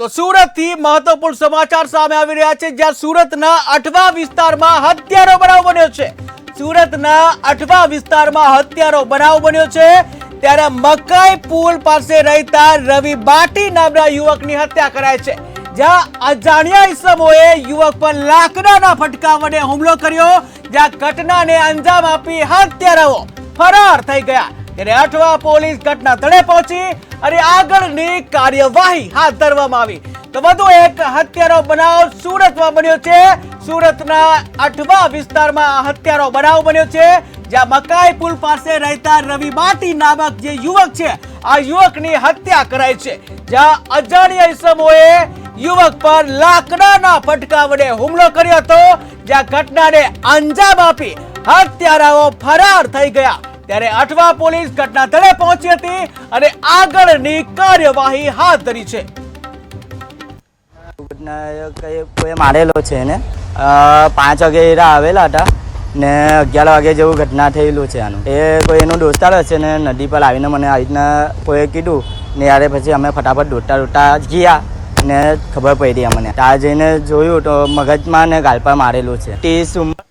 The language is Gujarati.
તો સુરતથી મહત્વપૂર્ણ સમાચાર સામે આવી રહ્યા છે, જ્યાં સુરતના અઠવા વિસ્તારમાં હત્યારો બનાવ બન્યો છે. સુરતના અઠવા વિસ્તારમાં હત્યારો બનાવ બન્યો છે. ત્યારે મકાઈ પુલ પાસે રહેતા રવિ બાટી નામના યુવકની હત્યા કરાય છે. જ્યાં અજાણ્યા ઇસમોએ યુવક પર લાકડાના ફટકા વડે હુમલો કર્યો, જ્યાં ઘટનાને અંજામ આપી હત્યારાઓ ફરાર થઈ ગયા. ત્યારે અઠવા પોલીસ ઘટના સ્થળે પહોંચી અને આગળની કાર્યવાહી હાથ ધરવામાં આવી. તો વધુ એક હત્યારો બનાવ સુરતમાં બન્યો છે. સુરતના અઠવા વિસ્તારમાં હત્યારો બનાવ બન્યો છે. જ્યાં મકાઈ પુલ પાસે રહેતા રવિ માટી નામક જે યુવક છે, આ યુવકની હત્યા કરાઈ છે. જ્યાં અજાણ્યા ઈસમોએ યુવક પર લાકડાના ફટકા વડે હુમલો કર્યો હતો. જ્યાં ઘટનાને અંજામ આપી હત્યારાઓ ફરાર થઈ ગયા. ત્યારે અઠવા પોલીસ ઘટના સ્થળે પહોંચી હતી અને આગળની કાર્યવાહી હાથ ધરી છે. મારેલો છે ને? પાંચ વાગે એરા આવેલા હતા ને અગિયાર વાગે જેવું ઘટના થયેલું છે આનું. એ કોઈ એનો દોસ્તાર હશે ને નદી પર આવીને મને આવી રીતના કોઈએ કીધું ને યારે પછી અમે ફટાફટ દોડતા દોડતા ગયા ને ખબર પડી અમને ત્યાં જઈને જોયું તો મગજમાં ને ગાલ પર મારેલું છે. ત્રીસ ઉંમર